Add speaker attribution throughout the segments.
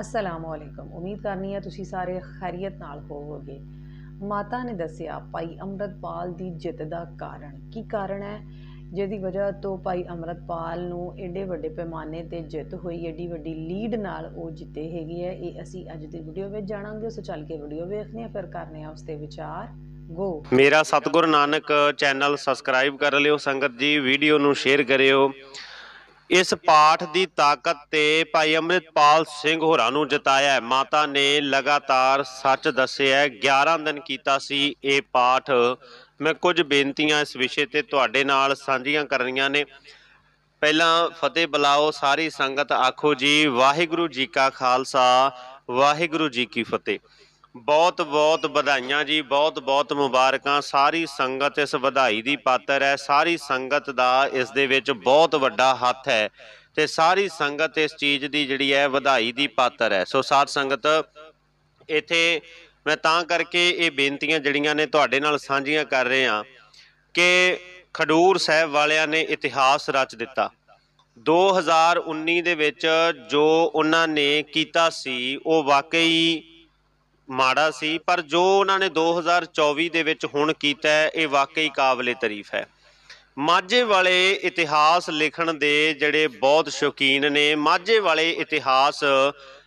Speaker 1: ਅਸਲਾਮੁ ਅਲੈਕਮ ਉਮੀਦ ਕਰਨੀ ਹੈ ਤੁਸੀਂ ਸਾਰੇ ਖੈਰੀਅਤ ਨਾਲ ਹੋਵੋਗੇ। ਮਾਤਾ ਨੇ ਦੱਸਿਆ, ਭਾਈ ਅੰਮ੍ਰਿਤਪਾਲ ਦੀ ਜਿੱਤ ਦਾ ਕਾਰਨ ਕੀ ਕਾਰਨ ਹੈ? ਜਿਹਦੀ ਵਜ੍ਹਾ ਤੋਂ ਭਾਈ ਅੰਮ੍ਰਿਤਪਾਲ ਨੂੰ ਐਡੇ ਵੱਡੇ ਪੈਮਾਨੇ ਤੇ ਜਿੱਤ ਹੋਈ ਐਡੀ ਵੱਡੀ ਲੀਡ ਨਾਲ ਉਹ ਜਿੱਤੇ ਹੈਗੇ ਹੈ ਇਹ ਅਸੀਂ ਅੱਜ ਦੀ ਵੀਡੀਓ ਵਿੱਚ ਜਾਣਾਂਗੇ। ਸੋ ਚੱਲ ਕੇ ਵੀਡੀਓ ਵੇਖਦੇ ਹਾਂ, ਫਿਰ ਕਰਨੇ ਆ ਉਸ ਤੇ ਵਿਚਾਰ। ਗੋ
Speaker 2: ਮੇਰਾ ਸਤਗੁਰ ਨਾਨਕ ਚੈਨਲ ਸਬਸਕ੍ਰਾਈਬ ਕਰ ਲਿਓ। ਸੰਗਤ ਜੀ, ਵੀਡੀਓ ਨੂੰ ਸ਼ੇਅਰ ਕਰਿਓ। ਇਸ ਪਾਠ ਦੀ ਤਾਕਤ ਤੇ ਭਾਈ ਅੰਮ੍ਰਿਤਪਾਲ ਸਿੰਘ ਹੋਰਾਂ ਨੂੰ ਜਤਾਇਆ ਮਾਤਾ ਨੇ ਲਗਾਤਾਰ ਸੱਚ ਦੱਸਿਆ ਹੈ। 11 ਦਿਨ ਕੀਤਾ ਸੀ ਇਹ ਪਾਠ। ਮੈਂ ਕੁਝ ਬੇਨਤੀਆਂ ਇਸ ਵਿਸ਼ੇ ਤੇ ਤੁਹਾਡੇ ਨਾਲ ਸਾਂਝੀਆਂ ਕਰਨੀਆਂ ਨੇ। ਪਹਿਲਾਂ ਫਤਿਹ ਬੁਲਾਓ, ਸਾਰੀ ਸੰਗਤ ਆਖੋ ਜੀ, ਵਾਹਿਗੁਰੂ ਜੀ ਕਾ ਖਾਲਸਾ, ਵਾਹਿਗੁਰੂ ਜੀ ਕੀ ਫਤਿਹ। ਬਹੁਤ ਬਹੁਤ ਵਧਾਈਆਂ ਜੀ, ਬਹੁਤ ਬਹੁਤ ਮੁਬਾਰਕਾਂ। ਸਾਰੀ ਸੰਗਤ ਇਸ ਵਧਾਈ ਦੀ ਪਾਤਰ ਹੈ। ਸਾਰੀ ਸੰਗਤ ਦਾ ਇਸ ਦੇ ਵਿੱਚ ਬਹੁਤ ਵੱਡਾ ਹੱਥ ਹੈ। ਤੇ ਸਾਰੀ ਸੰਗਤ ਇਸ ਚੀਜ਼ ਦੀ ਜਿਹੜੀ ਹੈ, ਵਧਾਈ ਦੀ ਪਾਤਰ ਹੈ। ਸੋ ਸਾਧ ਸੰਗਤ, ਇੱਥੇ ਮੈਂ ਤਾਂ ਕਰਕੇ ਇਹ ਬੇਨਤੀਆਂ ਜਿਹੜੀਆਂ ਨੇ ਤੁਹਾਡੇ ਨਾਲ ਸਾਂਝੀਆਂ ਕਰ ਰਹੇ ਹਾਂ ਕਿ ਖਡੂਰ ਸਾਹਿਬ ਵਾਲਿਆਂ ਨੇ ਇਤਿਹਾਸ ਰਚ ਦਿੱਤਾ। 2019 ਦੇ ਵਿੱਚ ਜੋ ਉਹਨਾਂ ਨੇ ਕੀਤਾ ਸੀ, ਉਹ ਵਾਕਈ ਮਾੜਾ ਸੀ, ਪਰ ਜੋ ਉਹਨਾਂ ਨੇ 2024 ਦੇ ਵਿੱਚ ਹੁਣ ਕੀਤਾ ਇਹ ਵਾਕਈ ਕਾਬਲੇ ਤਾਰੀਫ ਹੈ। ਮਾਝੇ ਵਾਲੇ ਇਤਿਹਾਸ ਲਿਖਣ ਦੇ ਜਿਹੜੇ ਬਹੁਤ ਸ਼ੌਕੀਨ ਨੇ, ਮਾਝੇ ਵਾਲੇ ਇਤਿਹਾਸ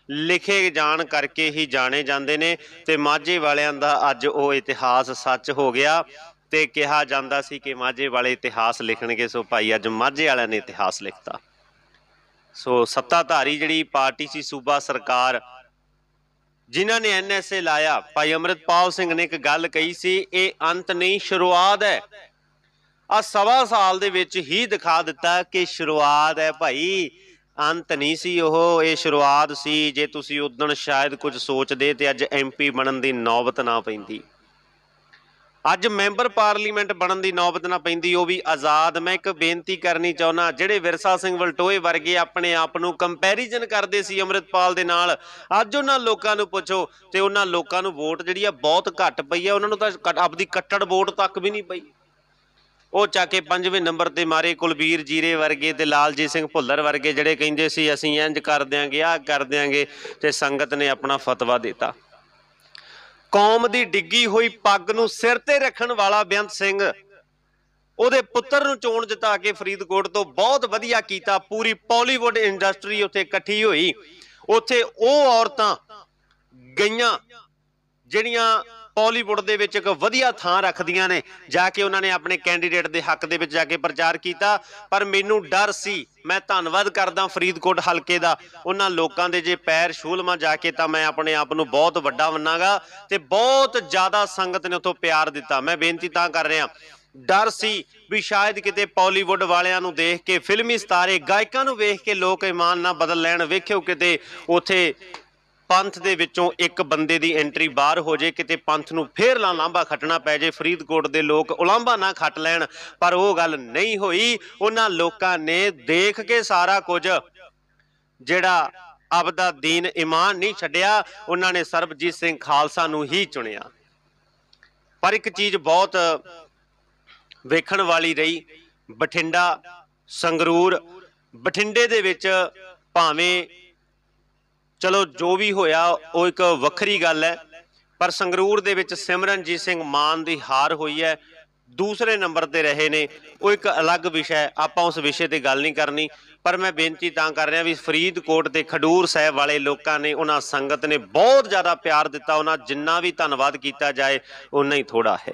Speaker 2: ਲਿਖੇ ਜਾਣ ਕਰਕੇ ਹੀ ਜਾਣੇ ਜਾਂਦੇ ਨੇ ਤੇ ਮਾਝੇ ਵਾਲਿਆਂ ਦਾ ਅੱਜ ਉਹ ਇਤਿਹਾਸ ਸੱਚ ਹੋ ਗਿਆ ਤੇ ਕਿਹਾ ਜਾਂਦਾ ਸੀ ਕਿ ਮਾਝੇ ਵਾਲੇ ਇਤਿਹਾਸ ਲਿਖਣਗੇ, ਸੋ ਭਾਈ ਅੱਜ ਮਾਝੇ ਵਾਲਿਆਂ ਨੇ ਇਤਿਹਾਸ ਲਿਖਤਾ। ਸੋ ਸੱਤਾਧਾਰੀ ਜਿਹੜੀ ਪਾਰਟੀ ਸੀ, ਸੂਬਾ ਸਰਕਾਰ ਜਿਨ੍ਹਾਂ ਨੇ ਐਨਐਸਏ ਲਾਇਆ, ਭਾਈ ਅਮਰਿਤਪਾਲ ਸਿੰਘ ਨੇ ਇੱਕ ਗੱਲ ਕਹੀ ਸੀ, ਇਹ ਅੰਤ ਨਹੀਂ, ਸ਼ੁਰੂਆਤ ਹੈ। ਆ ਸਵਾ ਸਾਲ ਦੇ ਵਿੱਚ ਹੀ ਦਿਖਾ ਦਿੱਤਾ ਕਿ ਸ਼ੁਰੂਆਤ ਹੈ ਭਾਈ। ਅੰਤ ਨਹੀਂ ਸੀ ਉਹ, ਇਹ ਸ਼ੁਰੂਆਤ ਸੀ। ਜੇ ਤੁਸੀਂ ਉਦੋਂ ਸ਼ਾਇਦ ਕੁਝ ਸੋਚਦੇ ਤੇ ਅੱਜ ਐਮਪੀ ਬਣਨ ਦੀ ਨੌਬਤ ਨਾ ਪੈਂਦੀ। ਅੱਜ ਮੈਂਬਰ ਪਾਰਲੀਮੈਂਟ ਬਣਨ ਦੀ ਨੌਬਤ ਨਾ ਪੈਂਦੀ, ਉਹ ਵੀ ਆਜ਼ਾਦ। ਮੈਂ ਇੱਕ ਬੇਨਤੀ ਕਰਨੀ ਚਾਹੁੰਦਾ, ਜਿਹੜੇ ਵਿਰਸਾ ਸਿੰਘ ਵਲਟੋਏ ਵਰਗੇ ਆਪਣੇ ਆਪ ਨੂੰ ਕੰਪੈਰੀਜ਼ਨ ਕਰਦੇ ਸੀ ਅੰਮ੍ਰਿਤਪਾਲ ਦੇ ਨਾਲ, ਅੱਜ ਉਹਨਾਂ ਲੋਕਾਂ ਨੂੰ ਪੁੱਛੋ ਤੇ ਉਹਨਾਂ ਲੋਕਾਂ ਨੂੰ ਵੋਟ ਜਿਹੜੀ ਆ ਬਹੁਤ ਘੱਟ ਪਈ ਆ, ਉਹਨਾਂ ਨੂੰ ਤਾਂ ਕੱਟ- ਆਪਦੀ ਕੱਟੜ ਵੋਟ ਤੱਕ ਵੀ ਨਹੀਂ ਪਈ। ਉਹ ਚੱਕ ਕੇ ਪੰਜਵੇਂ ਨੰਬਰ ਤੇ ਮਾਰੇ ਕੁਲਬੀਰ ਜੀਰੇ ਵਰਗੇ ਤੇ ਲਾਲਜੀਤ ਸਿੰਘ ਭੁੱਲਰ ਵਰਗੇ ਜਿਹੜੇ ਕਹਿੰਦੇ ਸੀ, ਅਸੀਂ ਇੰਜ ਕਰ ਦਿਆਂਗੇ, ਆਹ ਕਰ ਦਿਆਂਗੇ ਤੇ ਸੰਗਤ ਨੇ ਆਪਣਾ ਫਤਵਾ ਦਿੱਤਾ। ਕੌਮ ਦੀ ਡਿੱਗੀ ਹੋਈ ਪੱਗ ਨੂੰ ਸਿਰ ਤੇ ਰੱਖਣ ਵਾਲਾ ਬੇਅੰਤ ਸਿੰਘ ਉਹਦੇ ਪੁੱਤਰ ਨੂੰ ਚੋਣ ਜਿਤਾ ਕੇ ਫਰੀਦਕੋਟ ਤੋਂ ਬਹੁਤ ਵਧੀਆ ਕੀਤਾ। ਪੂਰੀ ਪਾਲੀਵੁੱਡ ਇੰਡਸਟਰੀ ਉੱਥੇ ਇਕੱਠੀ ਹੋਈ। ਉੱਥੇ ਉਹ ਔਰਤਾਂ ਗਈਆਂ ਜਿਹੜੀਆਂ ਪੋਲੀਵੁੱਡ ਦੇ ਵਿੱਚ ਇੱਕ ਵਧੀਆ ਥਾਂ ਰੱਖਦੀਆਂ ਨੇ, ਜਾ ਕੇ ਉਹਨਾਂ ਨੇ ਆਪਣੇ ਕੈਂਡੀਡੇਟ ਦੇ ਹੱਕ ਦੇ ਵਿੱਚ ਜਾ ਕੇ ਪ੍ਰਚਾਰ ਕੀਤਾ। ਪਰ ਮੈਨੂੰ ਡਰ ਸੀ, ਮੈਂ ਧੰਨਵਾਦ ਕਰਦਾ ਫਰੀਦਕੋਟ ਹਲਕੇ ਦਾ। ਉਹਨਾਂ ਲੋਕਾਂ ਦੇ ਜੇ ਪੈਰ ਛੂਲਮਾ ਜਾ ਕੇ ਤਾਂ ਮੈਂ ਆਪਣੇ ਆਪ ਨੂੰ ਬਹੁਤ ਵੱਡਾ ਮੰਨਾਂਗਾ ਤੇ ਬਹੁਤ ਜ਼ਿਆਦਾ ਸੰਗਤ ਨੇ ਉੱਥੋਂ ਪਿਆਰ ਦਿੱਤਾ। ਮੈਂ ਬੇਨਤੀ ਤਾਂ ਕਰ ਰਿਹਾ, ਡਰ ਸੀ ਵੀ ਸ਼ਾਇਦ ਕਿਤੇ ਪਾਲੀਵੁੱਡ ਵਾਲਿਆਂ ਨੂੰ ਦੇਖ ਕੇ, ਫਿਲਮੀ ਸਤਾਰੇ ਗਾਇਕਾਂ ਨੂੰ ਵੇਖ ਕੇ ਲੋਕ ਇਮਾਨ ਨਾ ਬਦਲ ਲੈਣ, ਵੇਖਿਓ ਕਿਤੇ ਉਥੇ ਪੰਥ ਦੇ ਵਿੱਚੋਂ ਇੱਕ ਬੰਦੇ ਦੀ ਐਂਟਰੀ ਬਾਹਰ ਹੋ ਜੇ, ਕਿਤੇ ਪੰਥ ਨੂੰ ਫੇਰ ਲਾ ਲਾਂਬਾ ਖੱਟਣਾ ਪੈ ਜੇ, ਫਰੀਦਕੋਟ ਦੇ ਲੋਕ ਉਲਾਂਭਾ ਨਾ ਖੱਟ ਲੈਣ, ਪਰ ਉਹ ਗੱਲ ਨਹੀਂ ਹੋਈ। ਉਹਨਾਂ ਲੋਕਾਂ ਨੇ ਦੇਖ ਕੇ ਸਾਰਾ ਕੁਝ, ਜਿਹੜਾ ਆਪਦਾ ਦੀਨ ਇਮਾਨ ਨਹੀਂ ਛੱਡਿਆ, ਉਹਨਾਂ ਨੇ ਸਰਬਜੀਤ ਸਿੰਘ ਖਾਲਸਾ ਨੂੰ ਹੀ ਚੁਣਿਆ। ਪਰ ਇੱਕ ਚੀਜ਼ ਬਹੁਤ ਵੇਖਣ ਵਾਲੀ ਰਹੀ, ਬਠਿੰਡਾ, ਸੰਗਰੂਰ, ਬਠਿੰਡੇ ਦੇ ਵਿੱਚ ਭਾਵੇਂ ਚਲੋ, ਜੋ ਵੀ ਹੋਇਆ, ਉਹ ਇੱਕ ਵੱਖਰੀ ਗੱਲ ਹੈ। ਪਰ ਸੰਗਰੂਰ ਦੇ ਵਿੱਚ ਸਿਮਰਨਜੀਤ ਸਿੰਘ ਮਾਨ ਦੀ ਹਾਰ ਹੋਈ ਹੈ। ਦੂਸਰੇ ਨੰਬਰ ਤੇ ਰਹੇ ਨੇ। ਉਹ ਇੱਕ ਅਲੱਗ ਵਿਸ਼ਾ ਹੈ। ਆਪਾਂ ਉਸ ਵਿਸ਼ੇ ਤੇ ਗੱਲ ਨਹੀਂ ਕਰਨੀ। ਪਰ ਮੈਂ ਬੇਨਤੀ ਤਾਂ ਕਰ ਰਿਹਾ ਵੀ ਫਰੀਦਕੋਟ ਤੇ ਖਡੂਰ ਸਾਹਿਬ ਵਾਲੇ ਲੋਕਾਂ ਨੇ ਉਹਨਾਂ ਸੰਗਤ ਨੇ ਬਹੁਤ ਜ਼ਿਆਦਾ ਪਿਆਰ ਦਿੱਤਾ। ਉਹਨਾਂ ਜਿੰਨਾ ਵੀ ਧੰਨਵਾਦ ਕੀਤਾ ਜਾਏ ਉਨਾ ਹੀ ਥੋੜਾ ਹੈ।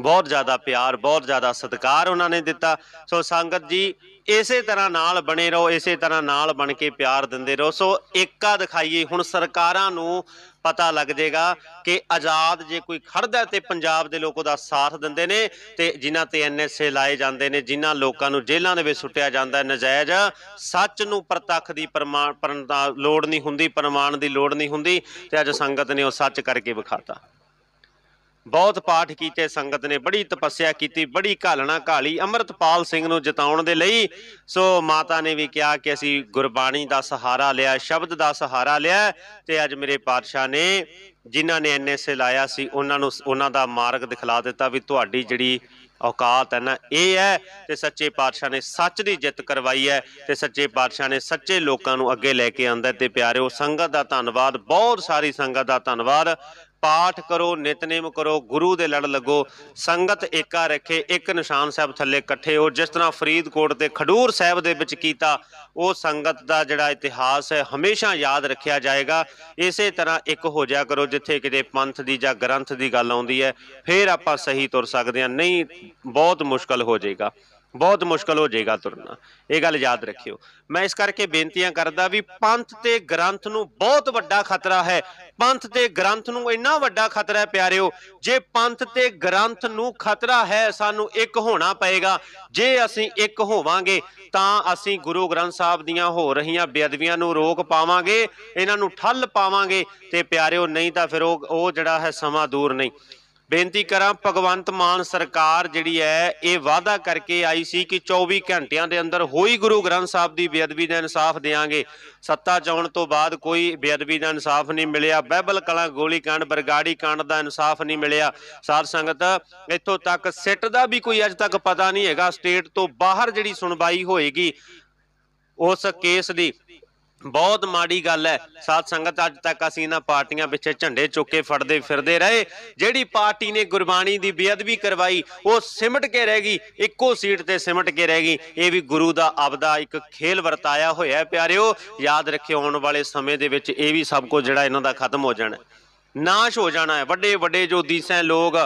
Speaker 2: ਬਹੁਤ ਜ਼ਿਆਦਾ ਪਿਆਰ, ਬਹੁਤ ਜ਼ਿਆਦਾ ਸਤਿਕਾਰ ਉਹਨਾਂ ਨੇ ਦਿੱਤਾ। ਸੋ ਸੰਗਤ ਜੀ ਇਸੇ ਤਰ੍ਹਾਂ ਨਾਲ ਬਣੇ ਰਹੋ, ਇਸੇ ਤਰ੍ਹਾਂ ਨਾਲ ਬਣ ਕੇ ਪਿਆਰ ਦਿੰਦੇ ਰਹੋ। ਸੋ ਏਕਾ ਦਿਖਾਈਏ, ਹੁਣ ਸਰਕਾਰਾਂ ਨੂੰ ਪਤਾ ਲੱਗ ਜਾਏਗਾ ਕਿ ਆਜ਼ਾਦ ਜੇ ਕੋਈ ਖੜਦਾ ਤੇ ਪੰਜਾਬ ਦੇ ਲੋਕ ਉਹਦਾ ਸਾਥ ਦਿੰਦੇ ਨੇ ਤੇ ਜਿਨ੍ਹਾਂ ਤੇ ਐਨਐਸਏ ਲਾਏ ਜਾਂਦੇ ਨੇ, ਜਿਨ੍ਹਾਂ ਲੋਕਾਂ ਨੂੰ ਜੇਲ੍ਹਾਂ ਦੇ ਵਿੱਚ ਸੁੱਟਿਆ ਜਾਂਦਾ ਹੈ, ਨਜਾਇਜ਼ ਸੱਚ ਨੂੰ ਪ੍ਰਤੱਖ ਦੀ ਪ੍ਰਮਾਣ ਕਰਨ ਲੋੜ ਨਹੀਂ ਹੁੰਦੀ, ਪ੍ਰਮਾਣ ਦੀ ਲੋੜ ਨਹੀਂ ਹੁੰਦੀ ਤੇ ਅੱਜ ਸੰਗਤ ਨੇ ਉਹ ਸੱਚ ਕਰਕੇ ਵਿਖਾਤਾ। ਬਹੁਤ ਪਾਠ ਕੀਤੇ, ਸੰਗਤ ਨੇ ਬੜੀ ਤਪੱਸਿਆ ਕੀਤੀ, ਬੜੀ ਘਾਲਣਾ ਘਾਲੀ। ਅੰਮ੍ਰਿਤਪਾਲ ਸਿੰਘ ਨੂੰ ਜਿਤਾਉਣ ਦੇ ਲਈ ਸੋ ਮਾਤਾ ਨੇ ਵੀ ਕਿਹਾ ਕਿ ਅਸੀਂ ਗੁਰਬਾਣੀ ਦਾ ਸਹਾਰਾ ਲਿਆ, ਸ਼ਬਦ ਦਾ ਸਹਾਰਾ ਲਿਆ ਤੇ ਅੱਜ ਮੇਰੇ ਪਾਤਸ਼ਾਹ ਨੇ ਜਿਨ੍ਹਾਂ ਨੇ ਐਨਐਸਏ ਲਾਇਆ ਸੀ, ਉਹਨਾਂ ਨੂੰ ਉਹਨਾਂ ਦਾ ਮਾਰਗ ਦਿਖਲਾ ਦਿੱਤਾ ਵੀ ਤੁਹਾਡੀ ਜਿਹੜੀ ਔਕਾਤ ਹੈ ਨਾ, ਇਹ ਹੈ ਤੇ ਸੱਚੇ ਪਾਤਸ਼ਾਹ ਨੇ ਸੱਚ ਦੀ ਜਿੱਤ ਕਰਵਾਈ ਹੈ ਤੇ ਸੱਚੇ ਪਾਤਸ਼ਾਹ ਨੇ ਸੱਚੇ ਲੋਕਾਂ ਨੂੰ ਅੱਗੇ ਲੈ ਕੇ ਆਂਦਾ ਤੇ ਪਿਆਰਿਓ, ਸੰਗਤ ਦਾ ਧੰਨਵਾਦ, ਬਹੁਤ ਸਾਰੀ ਸੰਗਤ ਦਾ ਧੰਨਵਾਦ। ਪਾਠ ਕਰੋ, ਨਿਤਨੇਮ ਕਰੋ, ਗੁਰੂ ਦੇ ਲੜ ਲੱਗੋ, ਸੰਗਤ ਏਕਾ ਰੱਖੇ, ਇੱਕ ਨਿਸ਼ਾਨ ਸਾਹਿਬ ਥੱਲੇ ਇਕੱਠੇ ਹੋ। ਜਿਸ ਤਰ੍ਹਾਂ ਫਰੀਦਕੋਟ ਤੇ ਖਡੂਰ ਸਾਹਿਬ ਦੇ ਵਿੱਚ ਕੀਤਾ, ਉਹ ਸੰਗਤ ਦਾ ਜਿਹੜਾ ਇਤਿਹਾਸ ਹੈ, ਹਮੇਸ਼ਾ ਯਾਦ ਰੱਖਿਆ ਜਾਏਗਾ। ਇਸੇ ਤਰ੍ਹਾਂ ਇੱਕ ਹੋ ਜਾ ਕਰੋ, ਜਿੱਥੇ ਕਿਤੇ ਪੰਥ ਦੀ ਜਾਂ ਗ੍ਰੰਥ ਦੀ ਗੱਲ ਆਉਂਦੀ ਹੈ, ਫਿਰ ਆਪਾਂ ਸਹੀ ਤੁਰ ਸਕਦੇ ਹਾਂ। ਨਹੀਂ, ਬਹੁਤ ਮੁਸ਼ਕਲ ਹੋ ਜਾਏਗਾ। ਬਹੁਤ ਮੁਸ਼ਕਲ ਹੋ ਜਾਏਗਾ ਤੁਰਨਾ। ਇਹ ਗੱਲ ਯਾਦ ਰੱਖਿਓ। ਮੈਂ ਇਸ ਕਰਕੇ ਬੇਨਤੀਆਂ ਕਰਦਾ ਵੀ ਪੰਥ ਤੇ ਗ੍ਰੰਥ ਨੂੰ ਬਹੁਤ ਵੱਡਾ ਖਤਰਾ ਹੈ। ਪੰਥ ਤੇ ਗ੍ਰੰਥ ਨੂੰ ਇੰਨਾ ਵੱਡਾ ਖਤਰਾ ਹੈ ਪਿਆਰਿਓ, ਜੇ ਪੰਥ ਤੇ ਗ੍ਰੰਥ ਨੂੰ ਖਤਰਾ ਹੈ, ਸਾਨੂੰ ਇੱਕ ਹੋਣਾ ਪਏਗਾ। ਜੇ ਅਸੀਂ ਇੱਕ ਹੋਵਾਂਗੇ, ਤਾਂ ਅਸੀਂ ਗੁਰੂ ਗ੍ਰੰਥ ਸਾਹਿਬ ਦੀਆਂ ਹੋ ਰਹੀਆਂ ਬੇਅਦਬੀਆਂ ਨੂੰ ਰੋਕ ਪਾਵਾਂਗੇ, ਇਹਨਾਂ ਨੂੰ ਠੱਲ ਪਾਵਾਂਗੇ ਤੇ ਪਿਆਰਿਓ, ਨਹੀਂ ਤਾਂ ਫਿਰ ਉਹ ਉਹ ਜਿਹੜਾ ਹੈ ਸਮਾਂ ਦੂਰ ਨਹੀਂ। ਬੇਨਤੀ ਕਰਾਂ, ਭਗਵੰਤ ਮਾਨ ਸਰਕਾਰ ਜਿਹੜੀ ਹੈ, ਇਹ ਵਾਅਦਾ ਕਰਕੇ ਆਈ ਸੀ ਕਿ 24 ਘੰਟਿਆਂ ਦੇ ਅੰਦਰ ਹੋਈ ਗੁਰੂ ਗ੍ਰੰਥ ਸਾਹਿਬ ਦੀ ਬੇਅਦਬੀ ਦਾ ਇਨਸਾਫ ਦੇਾਂਗੇ ਸੱਤਾ ਚਾਉਣ ਤੋਂ ਬਾਅਦ ਕੋਈ ਬੇਅਦਬੀ ਦਾ ਇਨਸਾਫ ਨਹੀਂ ਮਿਲਿਆ। ਬਾਈਬਲ ਕਲਾਂ ਕਾਂਡ ਬਰਗਾੜੀ ਕਾਂਡ ਦਾ ਇਨਸਾਫ ਨਹੀਂ ਮਿਲਿਆ। ਸਾਧ ਸੰਗਤ, ਇੱਥੋਂ ਤੱਕ ਸਿੱਟ ਦਾ ਵੀ ਕੋਈ ਅਜੇ ਤੱਕ ਪਤਾ ਨਹੀਂ ਹੈਗਾ। ਸਟੇਟ ਤੋਂ ਬਾਹਰ ਜਿਹੜੀ ਸੁਣਵਾਈ ਹੋਏਗੀ, ਉਸ ਕੇਸ ਦੀ ਬਹੁਤ ਮਾੜੀ ਗੱਲ ਹੈ। ਸਾਧ ਸੰਗਤ, ਅੱਜ ਤੱਕ ਅਸੀਂ ਇਹਨਾਂ ਪਾਰਟੀਆਂ ਪਿੱਛੇ ਝੰਡੇ ਚੁੱਕ ਕੇ ਫੜਦੇ ਫਿਰਦੇ ਰਹੇ। ਜਿਹੜੀ ਪਾਰਟੀ ਨੇ ਗੁਰਬਾਣੀ ਦੀ ਬੇਅਦਬੀ ਕਰਵਾਈ, ਉਹ ਸਿਮਟ ਕੇ ਰਹਿ ਗਈ, ਇੱਕੋ ਸੀਟ ਤੇ ਸਿਮਟ ਕੇ ਰਹਿ ਗਈ। ਇਹ ਵੀ ਗੁਰੂ ਦਾ ਆਪਦਾ ਇੱਕ ਖੇਲ ਵਰਤਾਇਆ ਹੋਇਆ ਹੈ ਪਿਆਰਿਓ। ਯਾਦ ਰੱਖਿਓ, ਆਉਣ ਵਾਲੇ ਸਮੇਂ ਦੇ ਵਿੱਚ ਇਹ ਵੀ ਸਭ ਕੁਝ ਜਿਹੜਾ ਇਹਨਾਂ ਦਾ ਖਤਮ ਹੋ ਜਾਣਾ ਨਾਸ਼ ਹੋ ਜਾਣਾ ਹੈ। ਵੱਡੇ ਵੱਡੇ ਜੋ ਦੀਸੈਂ ਲੋਕ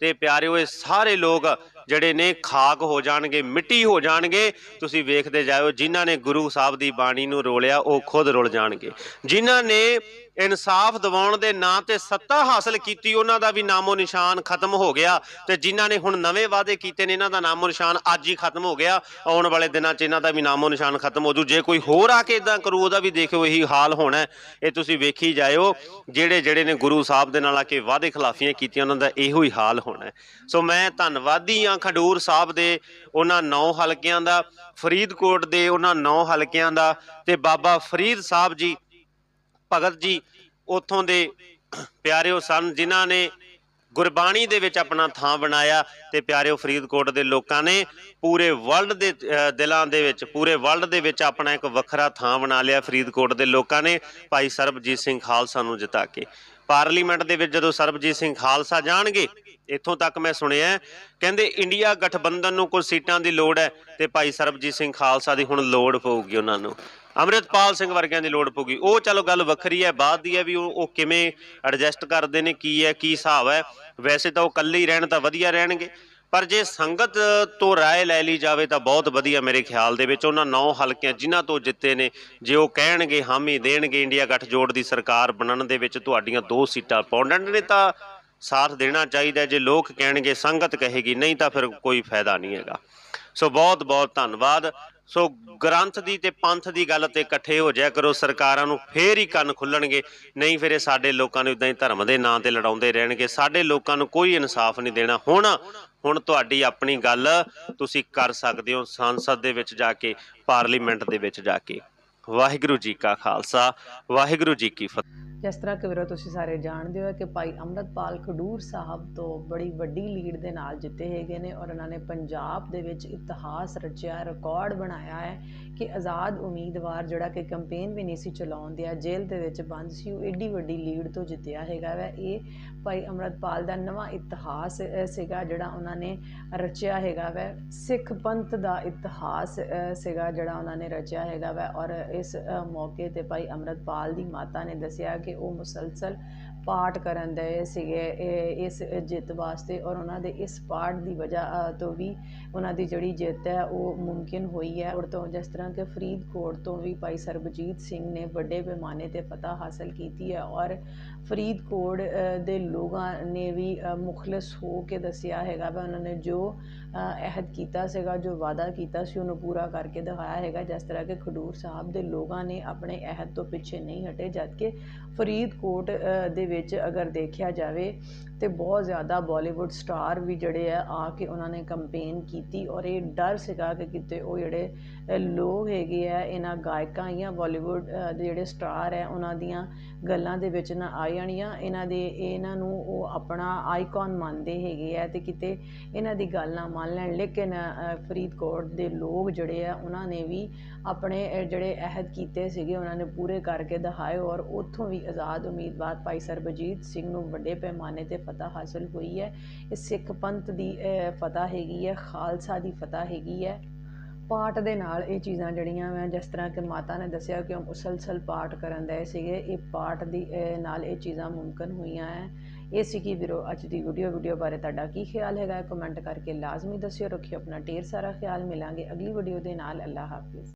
Speaker 2: ਤੇ ਪਿਆਰਿਓ ਇਹ ਸਾਰੇ ਲੋਕ ਜਿਹੜੇ ਨੇ ਖਾਕ ਹੋ ਜਾਣਗੇ, ਮਿੱਟੀ ਹੋ ਜਾਣਗੇ, ਤੁਸੀਂ ਵੇਖਦੇ ਜਾਇਓ, ਜਿਨ੍ਹਾਂ ਨੇ ਗੁਰੂ ਸਾਹਿਬ ਦੀ ਬਾਣੀ ਨੂੰ ਰੋਲਿਆ, ਉਹ ਖੁਦ ਰੁਲ ਜਾਣਗੇ। ਜਿਨ੍ਹਾਂ ਨੇ ਇਨਸਾਫ ਦਿਵਾਉਣ ਦੇ ਨਾਂ ਤੇ ਸੱਤਾ ਹਾਸਲ ਕੀਤੀ, ਉਹਨਾਂ ਦਾ ਵੀ ਨਾਮੋ ਨਿਸ਼ਾਨ ਖਤਮ ਹੋ ਗਿਆ ਤੇ ਜਿਨ੍ਹਾਂ ਨੇ ਹੁਣ ਨਵੇਂ ਵਾਅਦੇ ਕੀਤੇ ਨੇ, ਇਹਨਾਂ ਦਾ ਨਾਮੋ ਨਿਸ਼ਾਨ ਅੱਜ ਹੀ ਖਤਮ ਹੋ ਗਿਆ। ਆਉਣ ਵਾਲੇ ਦਿਨਾਂ 'ਚ ਇਹਨਾਂ ਦਾ ਵੀ ਨਾਮੋ ਨਿਸ਼ਾਨ ਖਤਮ ਹੋ ਜੂ। ਜੇ ਕੋਈ ਹੋਰ ਆ ਕੇ ਇਦਾਂ ਕਰੂ, ਉਹਦਾ ਵੀ ਦੇਖਿਓ ਇਹੀ ਹਾਲ ਹੋਣਾ ਇਹ ਤੁਸੀਂ ਵੇਖੀ ਜਾਇਓ, ਜਿਹੜੇ ਜਿਹੜੇ ਨੇ ਗੁਰੂ ਸਾਹਿਬ ਦੇ ਨਾਲ ਆ ਕੇ ਵਾਅਦੇ ਖਿਲਾਫੀਆਂ ਕੀਤੀਆਂ, ਉਹਨਾਂ ਦਾ ਇਹੋ ਹੀ ਹਾਲ ਹੋਣਾ ਸੋ ਮੈਂ ਧੰਨਵਾਦੀ ਆ ਖਡੂਰ ਸਾਹਿਬ ਦੇ, ਉਹਨਾਂ ਨੌ ਹਲਕਿਆਂ ਦਾ, ਫਰੀਦਕੋਟ ਦੇ, ਉਹਨਾਂ ਨੌ ਹਲਕਿਆਂ ਦਾ ਤੇ ਬਾਬਾ ਫਰੀਦ ਸਾਹਿਬ ਜੀ ਭਗਤ ਜੀ ਉਥੋਂ ਦੇ ਪਿਆਰਿਓ ਸਨ, ਜਿਨ੍ਹਾਂ ਨੇ ਗੁਰਬਾਣੀ ਦੇ ਵਿੱਚ ਆਪਣਾ ਥਾਂ ਬਣਾਇਆ ਤੇ ਪਿਆਰਿਓ ਫਰੀਦਕੋਟ ਦੇ ਲੋਕਾਂ ਨੇ ਪੂਰੇ ਵਰਲਡ ਦੇ ਦਿਲਾਂ ਦੇ ਵਿੱਚ, ਪੂਰੇ ਵਰਲਡ ਦੇ ਵਿੱਚ ਆਪਣਾ ਇੱਕ ਵੱਖਰਾ ਥਾਂ ਬਣਾ ਲਿਆ ਫਰੀਦਕੋਟ ਦੇ ਲੋਕਾਂ ਨੇ, ਭਾਈ ਸਰਬਜੀਤ ਸਿੰਘ ਖਾਲਸਾ ਨੂੰ ਜਿਤਾ ਕੇ। ਪਾਰਲੀਮੈਂਟ ਦੇ ਵਿੱਚ ਜਦੋਂ ਸਰਬਜੀਤ ਸਿੰਘ ਖਾਲਸਾ ਜਾਣਗੇ, ਇੱਥੋਂ ਤੱਕ ਮੈਂ ਸੁਣਿਆ ਕਹਿੰਦੇ ਇੰਡੀਆ ਗਠਬੰਧਨ ਨੂੰ ਕੁਝ ਸੀਟਾਂ ਦੀ ਲੋੜ ਹੈ ਤੇ ਭਾਈ ਸਰਬਜੀਤ ਸਿੰਘ ਖਾਲਸਾ ਦੀ ਹੁਣ ਲੋੜ ਪਊਗੀ ਉਹਨਾਂ ਨੂੰ। ਅੰਮ੍ਰਿਤਪਾਲ ਸਿੰਘ ਵਰਗਿਆਂ ਦੀ ਲੋੜ ਪਊਗੀ। ਉਹ ਚਲੋ ਗੱਲ ਵੱਖਰੀ ਹੈ, ਬਾਅਦ ਦੀ ਹੈ ਵੀ ਉਹ ਉਹ ਕਿਵੇਂ ਐਡਜਸਟ ਕਰਦੇ ਨੇ, ਕੀ ਹੈ, ਕੀ ਹਿਸਾਬ ਹੈ। ਵੈਸੇ ਤਾਂ ਉਹ ਇਕੱਲੇ ਹੀ ਰਹਿਣ ਤਾਂ ਵਧੀਆ ਰਹਿਣਗੇ। ਪਰ ਜੇ ਸੰਗਤ ਤੋਂ ਰਾਏ ਲੈ ਲਈ ਜਾਵੇ ਤਾਂ ਬਹੁਤ ਵਧੀਆ ਮੇਰੇ ਖਿਆਲ ਦੇ ਵਿੱਚ। ਉਹਨਾਂ ਨੌ ਹਲਕਿਆਂ ਜਿਨ੍ਹਾਂ ਤੋਂ ਜਿੱਤੇ ਨੇ, ਜੇ ਉਹ ਕਹਿਣਗੇ, ਹਾਮੀ ਦੇਣਗੇ ਇੰਡੀਆ ਗੱਠਜੋੜ ਦੀ ਸਰਕਾਰ ਬਣਨ ਦੇ ਵਿੱਚ ਤੁਹਾਡੀਆਂ ਦੋ ਸੀਟਾਂ ਪੌਂਡੈਂਟ ਨੇ ਤਾਂ ਸਾਥ ਦੇਣਾ ਚਾਹੀਦਾ ਜੇ ਲੋਕ ਕਹਿਣਗੇ, ਸੰਗਤ ਕਹੇਗੀ, ਨਹੀਂ ਤਾਂ ਫਿਰ ਕੋਈ ਫਾਇਦਾ ਨਹੀਂ ਹੈਗਾ। ਸੋ ਬਹੁਤ ਬਹੁਤ ਧੰਨਵਾਦ। ਸੋ ਗ੍ਰੰਥ ਦੀ ਤੇ ਪੰਥ ਦੀ ਗੱਲ ਤੇ ਇਕੱਠੇ ਹੋ ਜਾਇਆ ਕਰੋ, ਸਰਕਾਰਾਂ ਨੂੰ ਫੇਰ ਹੀ ਕੰਨ ਖੁੱਲਣਗੇ। ਨਹੀਂ ਫਿਰ ਇਹ ਸਾਡੇ ਲੋਕਾਂ ਨੂੰ ਇਦਾਂ ਹੀ ਧਰਮ ਦੇ ਨਾਂ ਤੇ ਲੜਾਉਂਦੇ ਰਹਿਣਗੇ। ਸਾਡੇ ਲੋਕਾਂ ਨੂੰ ਕੋਈ ਇਨਸਾਫ ਨਹੀਂ ਦੇਣਾ। ਹੁਣ ਹੁਣ ਤੁਹਾਡੀ ਆਪਣੀ ਗੱਲ ਤੁਸੀਂ ਕਰ ਸਕਦੇ ਹੋ ਸੰਸਦ ਦੇ ਵਿੱਚ ਜਾ ਕੇ, ਪਾਰਲੀਮੈਂਟ ਦੇ ਵਿੱਚ ਜਾ ਕੇ। ਵਾਹਿਗੁਰੂ ਜੀ ਕਾ ਖਾਲਸਾ, ਵਾਹਿਗੁਰੂ ਜੀ ਕੀ ਫਤਿਹ।
Speaker 1: ਜਿਸ ਤਰ੍ਹਾਂ ਕਿ ਵੀਰੋ ਤੁਸੀਂ ਸਾਰੇ ਜਾਣਦੇ ਹੋ ਕਿ ਭਾਈ ਅੰਮ੍ਰਿਤਪਾਲ ਖਡੂਰ ਸਾਹਿਬ ਤੋਂ ਬੜੀ ਵੱਡੀ ਲੀਡ ਦੇ ਨਾਲ ਜਿੱਤੇ ਹੈਗੇ ਨੇ ਔਰ ਉਹਨਾਂ ਨੇ ਪੰਜਾਬ ਦੇ ਵਿੱਚ ਇਤਿਹਾਸ ਰਚਿਆ, ਰਿਕਾਰਡ ਬਣਾਇਆ ਹੈ। ਕਿ ਆਜ਼ਾਦ ਉਮੀਦਵਾਰ ਜਿਹੜਾ ਕਿ ਕੈਂਪੇਨ ਵੀ ਨਹੀਂ ਸੀ ਚਲਾਉਣ ਦਿਆ, ਜੇਲ੍ਹ ਦੇ ਵਿੱਚ ਬੰਦ ਸੀ, ਉਹ ਏਡੀ ਵੱਡੀ ਲੀਡ ਤੋਂ ਜਿੱਤਿਆ ਹੈਗਾ ਵੈ। ਇਹ ਭਾਈ ਅੰਮ੍ਰਿਤਪਾਲ ਦਾ ਨਵਾਂ ਇਤਿਹਾਸ ਸੀਗਾ ਜਿਹੜਾ ਉਹਨਾਂ ਨੇ ਰਚਿਆ ਹੈਗਾ ਵੈ। ਸਿੱਖ ਪੰਥ ਦਾ ਇਤਿਹਾਸ ਸੀਗਾ ਜਿਹੜਾ ਉਹਨਾਂ ਨੇ ਰਚਿਆ ਹੈਗਾ ਵੈ। ਔਰ ਇਸ ਮੌਕੇ ਤੇ ਭਾਈ ਅੰਮ੍ਰਿਤਪਾਲ ਦੀ ਮਾਤਾ ਨੇ ਦੱਸਿਆ ਕਿ ਉਹ ਮੁਸਲਸਲ ਪਾਠ ਕਰਨ ਦੇ ਸੀਗੇ ਇਸ ਜਿੱਤ ਵਾਸਤੇ ਔਰ ਉਹਨਾਂ ਦੇ ਇਸ ਪਾਠ ਦੀ ਵਜ੍ਹਾ ਤੋਂ ਵੀ ਉਹਨਾਂ ਦੀ ਜਿਹੜੀ ਜਿੱਤ ਹੈ, ਉਹ ਮੁਮਕਿਨ ਹੋਈ ਹੈ। ਔਰ ਤੋਂ ਜਿਸ ਤਰ੍ਹਾਂ ਕਿ ਫਰੀਦਕੋਟ ਤੋਂ ਵੀ ਭਾਈ ਸਰਬਜੀਤ ਸਿੰਘ ਨੇ ਵੱਡੇ ਪੈਮਾਨੇ ਤੇ ਪਤਾ ਹਾਸਲ ਕੀਤੀ ਹੈ ਔਰ ਫਰੀਦਕੋਟ ਦੇ ਲੋਕਾਂ ਨੇ ਵੀ ਮੁਖਲਸ ਹੋ ਕੇ ਦੱਸਿਆ ਹੈਗਾ ਵਾ ਉਹਨਾਂ ਨੇ ਜੋ ਅਹਿਦ ਕੀਤਾ ਸੀਗਾ ਜੋ ਵਾਅਦਾ ਕੀਤਾ ਸੀ ਉਹਨੂੰ ਪੂਰਾ ਕਰਕੇ ਦਿਖਾਇਆ ਹੈਗਾ ਜਿਸ ਤਰ੍ਹਾਂ ਕਿ ਖਡੂਰ ਸਾਹਿਬ ਦੇ ਲੋਕਾਂ ਨੇ ਆਪਣੇ ਅਹਿਦ ਤੋਂ ਪਿੱਛੇ ਨਹੀਂ ਹਟੇ ਜਦਕਿ ਫਰੀਦਕੋਟ ਅ, ਦੇ ਵਿੱਚ ਅਗਰ ਦੇਖਿਆ ਜਾਵੇ ਤੇ ਬਹੁਤ ਜ਼ਿਆਦਾ ਬਾਲੀਵੁੱਡ ਸਟਾਰ ਵੀ ਜਿਹੜੇ ਆ ਆ ਕੇ ਉਹਨਾਂ ਨੇ ਕੰਪੇਨ ਕੀਤੀ ਔਰ ਇਹ ਡਰ ਸੀਗਾ ਕਿ ਕਿਤੇ ਉਹ ਜਿਹੜੇ ਲੋਕ ਹੈਗੇ ਆ, ਇਹਨਾਂ ਗਾਇਕਾਂ ਜਾਂ ਬਾਲੀਵੁੱਡ ਦੇ ਜਿਹੜੇ ਸਟਾਰ ਹੈ ਉਹਨਾਂ ਦੀਆਂ ਗੱਲਾਂ ਦੇ ਵਿੱਚ ਨਾ ਆ ਜਾਣੀਆਂ ਇਹਨਾਂ ਦੇ, ਇਹਨਾਂ ਨੂੰ ਉਹ ਆਪਣਾ ਆਈਕਨ ਮੰਨਦੇ ਹੈਗੇ ਆ ਤੇ ਕਿਤੇ ਇਹਨਾਂ ਦੀ ਗੱਲ ਨਾ ਮੰਨ ਲੈਣ। ਲੇਕਿਨ ਫਰੀਦਕੋਟ ਦੇ ਲੋਕ ਜਿਹੜੇ ਆ, ਉਹਨਾਂ ਨੇ ਵੀ ਆਪਣੇ ਜਿਹੜੇ ਅਹਿਦ ਕੀਤੇ ਸੀਗੇ, ਉਹਨਾਂ ਨੇ ਪੂਰੇ ਕਰਕੇ ਦਿਖਾਏ ਔਰ ਉੱਥੋਂ ਵੀ ਆਜ਼ਾਦ ਉਮੀਦਵਾਰ ਭਾਈ ਸਰਬਜੀਤ ਸਿੰਘ ਨੂੰ ਵੱਡੇ ਪੈਮਾਨੇ ਤੇ ਫਤਹ ਹਾਸਲ ਹੋਈ ਹੈ ਇਹ ਸਿੱਖ ਪੰਥ ਦੀ ਅ, ਫਤਹ ਹੈਗੀ ਹੈ ਖਾਲਸਾ ਦੀ ਫਤਹ ਹੈਗੀ ਹੈ ਪਾਠ ਦੇ ਨਾਲ ਇਹ ਚੀਜ਼ਾਂ ਜਿਹੜੀਆਂ ਮੈਂ ਜਿਸ ਤਰ੍ਹਾਂ ਕਿ ਮਾਤਾ ਨੇ ਦੱਸਿਆ ਕਿ ਉਹ ਮੁਸਲਸਲ ਪਾਠ ਕਰਨ ਦੇ ਸੀਗੇ ਇਹ ਪਾਠ ਦੀ ਅ, ਨਾਲ ਇਹ ਚੀਜ਼ਾਂ ਮੁਮਕਨ ਹੋਈਆਂ ਹੈ ਇਹ ਸੀ ਕਿ ਵੀਰੋ ਅੱਜ ਦੀ ਵੀਡੀਓ ਵੀਡੀਓ ਬਾਰੇ ਤੁਹਾਡਾ ਕੀ ਖਿਆਲ ਹੈਗਾ ਕਮੈਂਟ ਕਰਕੇ ਲਾਜ਼ਮੀ ਦੱਸਿਓ ਰੱਖਿਓ ਆਪਣਾ ਢੇਰ ਸਾਰਾ ਖਿਆਲ ਮਿਲਾਂਗੇ ਅਗਲੀ ਵੀਡੀਓ ਦੇ ਨਾਲ ਅੱਲਾ ਹਾਫਿਜ਼